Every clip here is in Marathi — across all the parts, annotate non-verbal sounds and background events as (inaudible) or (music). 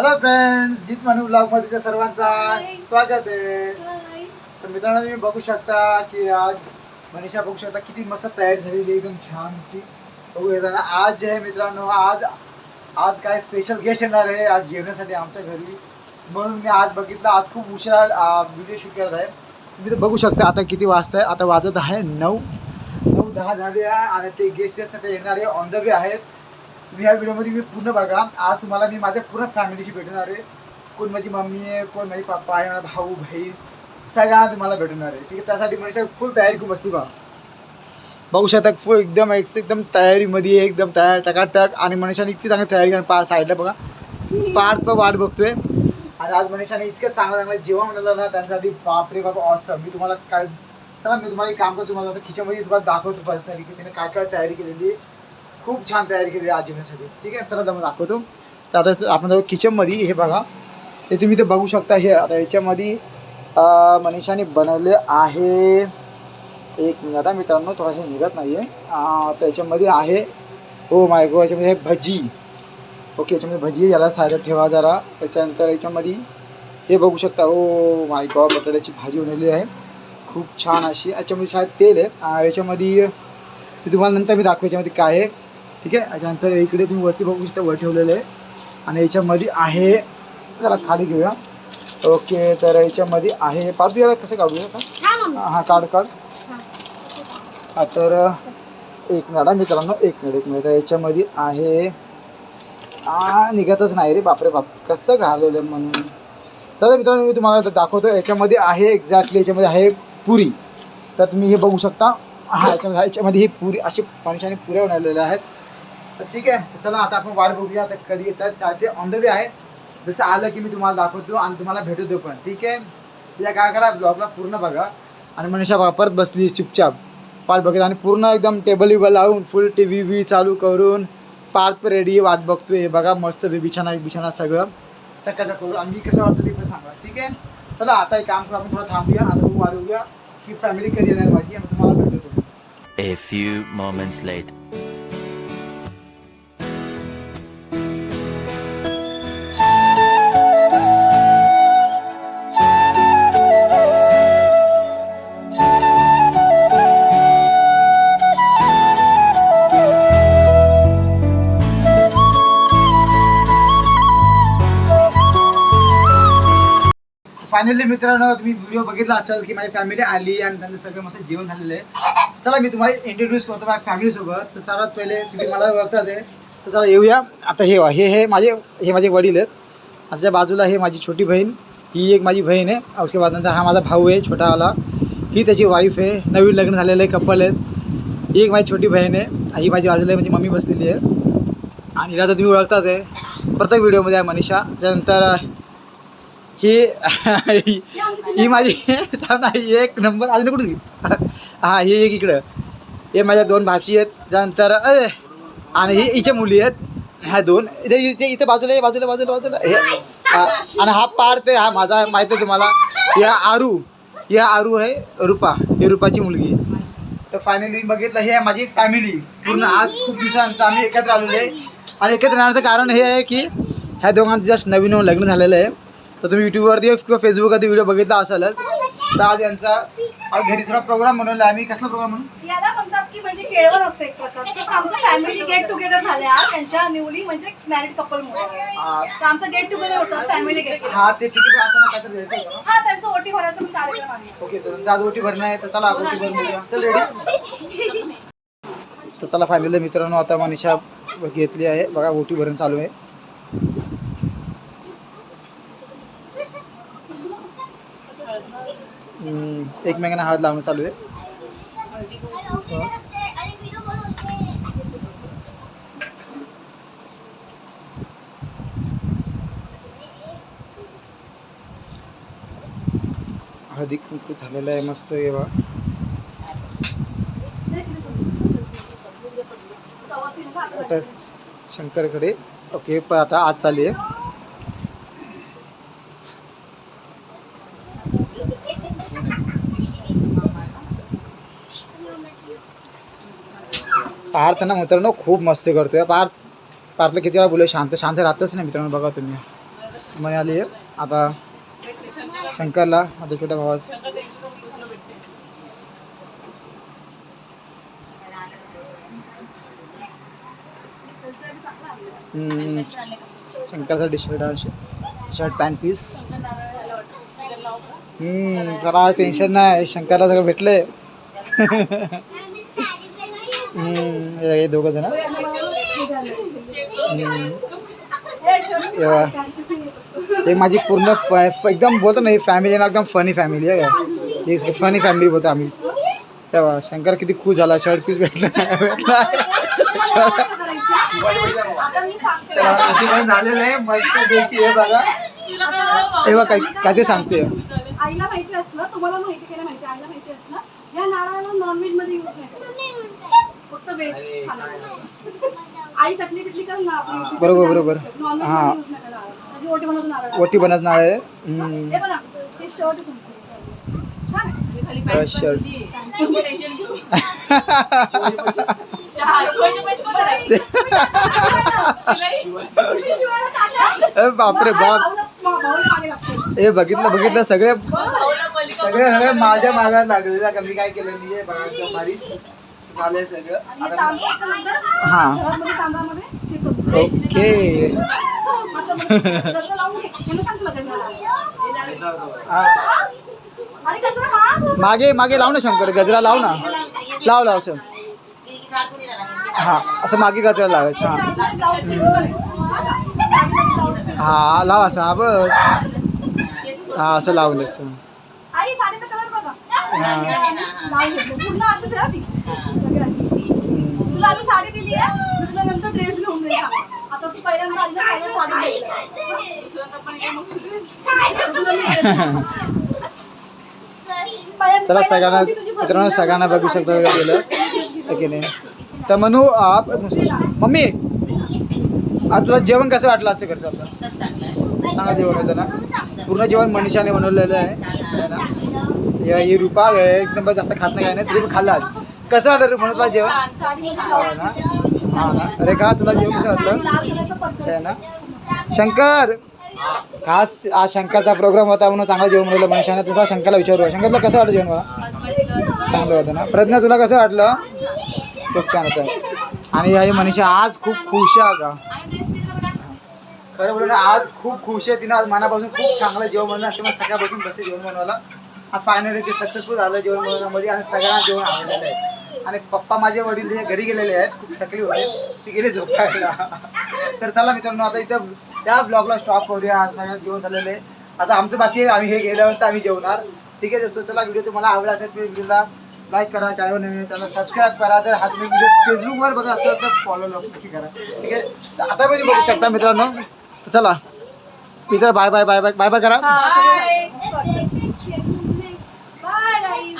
हॅलो फ्रेंड्स जित मानू ब्लॉगमध्ये सर्वांचा स्वागत आहे. तर मित्रांनो तुम्ही बघू शकता की आज मनीषा बघू शकता किती मस्त तयारी झालेली आहे, एकदम छान अशी बघू येताना आज जे आहे मित्रांनो आज आज काय स्पेशल गेस्ट येणार आहे. आज जेवणासाठी आमच्या घरी. म्हणून मी आज बघितलं. आज खूप उशिरा व्हिडिओ शूट करत आहे. तुम्ही तर बघू शकता आता किती वाजता आहे. आता वाजत आहे नऊ. नऊ दहा झाले आहे. आणि ते गेस्ट येणारे ऑन द वे आहेत. तुम्ही या व्हिडिओमध्ये मी पूर्ण बघा. आज तुम्हाला मी माझ्या पूर्ण फॅमिलीशी भेटणार आहे. कोण माझी मम्मी आहे कोण माझी पप्पा आहे माझा भाऊ बहीण सगळ्यांना तुम्हाला भेटणार आहे. ठीक आहे त्यासाठी मनुष्य फुल तयारी खूप असते बा बघू शकता फुल एकदम एक- एकदम तयारीमध्ये आहे, एकदम तयार टकाटक. आणि मनुष्याने इतकी चांगली तयारी आणि पार साईडला बघा. पार पण वाट बघतोय. आणि आज मनुष्याने इतकं चांगलं चांगलं जेवण म्हणलं ना त्यांच्यासाठी बापरे बाबा ऑसम मी तुम्हाला काय चला मी तुम्हाला एक काम करतो तुम्हाला आता किचनमध्ये तुम्हाला दाखवतो पर्सनली की त्याने काय काय तयारी केलेली आहे. खूप छान तयारी केली आहे आज जेवणासाठी ठीक आहे? चला मग दाखवतो. तर आता आपण जाऊ किचनमध्ये हे बघा. ते तुम्ही ते बघू शकता हे आता याच्यामध्ये मनीषाने बनवले आहे. एक मिनिट आता मित्रांनो थोडासा हे निघत नाही आहे त्याच्यामध्ये आहे हो माय गो याच्यामध्ये आहे भजी. ओके याच्यामध्ये भजी याला साईडला ठेवा जरा. त्याच्यानंतर याच्यामध्ये हे बघू शकता ओ माय गॉड बटाट्याची भाजी बनवली आहे. खूप छान अशी याच्यामध्ये शायद तेल आहे. याच्यामध्ये ते तुम्हाला नंतर मी दाखवू याच्यामध्ये काय आहे. ठीक आहे? याच्यानंतर इकडे तुम्ही वरती बघू शकता वर ठेवलेलं आहे. आणि याच्यामध्ये आहे जरा खाली घेऊया. ओके तर याच्यामध्ये आहे पार्टी याला कसं काढूया का हां काढ काढ. हा. तर एक मिनिट मित्रांनो एक मिनिट एक मिनिट. याच्यामध्ये आहे आ निघतच नाही रे बापरे बाप. कसं घालवलं म्हणून. तर मित्रांनो मी तुम्हाला दाखवतो. याच्यामध्ये आहे एक्झॅक्टली याच्यामध्ये आहे पुरी. तर तुम्ही हे बघू शकता. हा याच्यामध्ये याच्यामध्ये ही पुरी अशी मनुष्याने पुऱ्या बनवलेल्या आहेत. तर ठीक आहे तर चला आता आपण वाट बघूया आता कधी येतात. चालते ऑन द वे आहे. जसं आलं की मी तुम्हाला दाखवतो आणि तुम्हाला भेटू देऊ पण. ठीक आहे? या काय करा ब्लॉगला पूर्ण बघा. आणि मनीषा वापरत बसली चुपचाप. पाठ बघत आणि पूर्ण एकदम टेबल विबल लावून फुल टी व्ही व्ही चालू करून पार्क रेडी वाट बघतोय. हे बघा मस्त बे बिछाना बिछाना सगळं. चक्काचक करू. आणि मी कसं वाटतं ते पण सांगा. ठीक आहे? चला आता एक काम करू आपण थोडं थांबूया. आता वाढवूया की फॅमिली कधी येणार माझी आणि तुम्हाला भेटतो A few moments later. Finally मित्रांनो तुम्ही व्हिडिओ बघितला असेल की माझी फॅमिली आली आणि त्यांचं सगळं मस्त जेवण झालेलं आहे. चला मी तुम्हाला इंट्रोड्यूस करतो माझ्या फॅमिलीसोबत तर सर्वात पहिले तुम्ही मला ओळखताच आहे तर चला येऊया. आता हे हे हे माझे हे माझे वडील आहेत. त्याच्या बाजूला हे माझी छोटी बहीण ही एक माझी बहीण आहे. उसके बाद नंतर हा माझा भाऊ आहे छोटावाला. ही त्याची वाईफ आहे. नवीन लग्न झालेलं आहे कपल आहेत. ही एक माझी छोटी बहीण आहे. ही माझी बाजूला आहे म्हणजे मम्मी बसलेली आहे. आणि हिला तर तुम्ही ओळखताच आहे. प्रत्येक व्हिडिओमध्ये आहे मनीषा. त्यानंतर ही ही- माझी नाही एक नंबर अजून कुठे हा हां ही एक इकडं. हे माझ्या दोन भाची आहेत. ज्यांचं अय आणि ही हिच्या मुली आहेत. ह्या दोन. इथे इथे बाजूला हे बाजूला बाजूला बाजूला. हे आणि हा पार ते हा माझा माहिती आहे तुम्हाला. या आरू या आरू आहे रुपा. ही रुपाची मुलगी तर फायनली बघितलं हे आहे माझी फॅमिली पूर्ण आज खूप दिवसांचं आम्ही एकत्र आलेलो आहे. आणि एकत्र येण्याचं कारण हे आहे की ह्या दोघांचं जस्ट नवीन लग्न झालेलं आहे. तर तुम्ही यूट्यूबवरती किंवा फेसबुकवरती व्हिडिओ बघितला असेलच. तर आज यांचा आज घरी थोडा प्रोग्राम बनवला आम्ही कसला प्रोग्राम म्हणून याला म्हणतात की म्हणजे केळवण असतं एक प्रकारचं पण आमचं फॅमिली गेट टुगेदर झाले आज. त्यांच्या न्यूली म्हणजे मॅरिड कपल मुळे तर आमचं गेट टुगेदर होतं. फॅमिली गेट हा ते तिकीट असताना काहीतरी द्यायचं होतं ना? हा त्यांचं ओटी भरायचा पण कार्यक्रम आहे. ओके तर त्यांचा आज ओटी भरणं आहे. तर चला आपण ओटी भरून घेऊया. चल रेडी तर चला फॅमिली मित्रांनो आता मनीषा घेतली आहे. बघा ओटी भरण चालू आहे. एकमेकांना हळद लावणं चालू आहे. हळदी कुंकू झालेलं आहे मस्त हे बघा आता शंकरकडे ओके पण आता आज चालू आहे. पार्थ ना मित्रांनो खूप मस्ती करतोय. पार्थ पार्थला किती वेळा बोलू शांत शांत राहतच नाही मित्रांनो बघा तुम्ही. मग आली आता शंकरला माझ्या छोट्या भावाच. हम्म, शंकरचा शर्ट शर्ट पॅन्ट पीस हम्म जरा आज टेन्शन नाही. शंकरला सगळं भेटलंय. (laughs) हे दोघं जण. हम्म. हे माझी पूर्ण एकदम बोलतो ना ही फॅमिली ना एकदम फनी फॅमिली आहे. काय ही फनी फॅमिली बोलतो आम्ही. तेव्हा शंकर किती खुश झाला शर्ट पीस भेटला भेटला. आता झालेलं आहे बघा. काय काय ते सांगते. आईला माहिती असलं तुम्हाला माहिती केलं माहिती आईला माहिती असलं या नारळाला नॉनव्हेजमध्ये यूज नाही. फक्त व्हेज आई चटणी कर ना. बरोबर, बरोबर. हा. नारळ. ओटी बनवतो नारळ ओटी बनत नाळ आहे. हे बघा हे शर्ट तुमचं. छान आहे. (laughs) बापरे बाप. हे बघितलं बघितलं सगळे सगळे सगळे माझ्या मागायला लागले का मी काय केलं नाही भारी झालंय सगळं. आता हा. ओके. मग. हा. मागे मागे लाव ना शंकर. गजरा लाव ना. लाव लाव सर हा. असं मागे गजरा लावायचं. हा. हा लाव असं. हा बस. हा असं लावलं बघा. हा. लावून घेतलं. पूर्ण अशीच आहे ती सगळी अशी. तुला आधी साडी दिली आहे मी तुला नंतर ड्रेस घेऊन देईल आता तू पहिल्यांदा आली साडी चला सगळ्यांना मित्रांनो सगळ्यांना बघू शकता गेलं की नाही. तर म्हणू आप मम्मी आज तुला जेवण कसं वाटलं आजचं घरचं आपलं? चांगलं जेवण होतं ना? पूर्ण जेवण मनीषाने बनवलेलं आहे. है ना? ही रुपा एक एकदम जास्त खात नाही काय नाही तरी खाल्लं आज. कसं वाटलं रे म्हणून तुला जेवण? ना हा ना. अरे का तुला जेवण कसं वाटलं? काय ना. शंकर! खास आज शंकरचा प्रोग्राम होता म्हणून चांगला जेवण म्हणलं मनीषाने तसा शंकरला विचारू शंकरला कसं वाटलं जेवण मला? चांगलं होतं ना. प्रज्ञा तुला कसं वाटलं? खूप छान होतं. आणि ही मनीषा आज खूप खुश आहे का खरं बोलू ना आज खूप खुश आहे. तिनं आज मनापासून खूप चांगलं जेवण बनवलं. तेव्हा सगळ्यापासून बसते जेवण बनवायला. आज फायनली ते सक्सेसफुल झालं जेवण बनवण्यामध्ये आणि सगळ्यांना जेवण आवडलेलं आहे. आणि पप्पा माझे वडील हे घरी गेलेले आहेत खूप थकली होते. ती गेले झोपायला. तर चला मित्रांनो आता इथं त्या ब्लॉगला स्टॉप करूया. सगळ्यांना जेवण झालेलं आहे. आता आमचं बाकी आहे. आम्ही हे गेल्यानंतर आम्ही जेवणार. ठीक आहे जसं चला व्हिडिओ तुम्हाला आवडला असेल तर व्हिडिओला लाईक करा चॅनल नवीन चॅनल सबस्क्राईब करा. जर हा तुम्ही व्हिडिओ फेसबुकवर बघा असेल तर फॉलो नक्की करा. ठीक आहे? तर आता पण बघू शकता मित्रांनो. तर चला. मित्र bye bye bye bye bye bye करा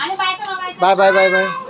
bye guys bye bye bye bye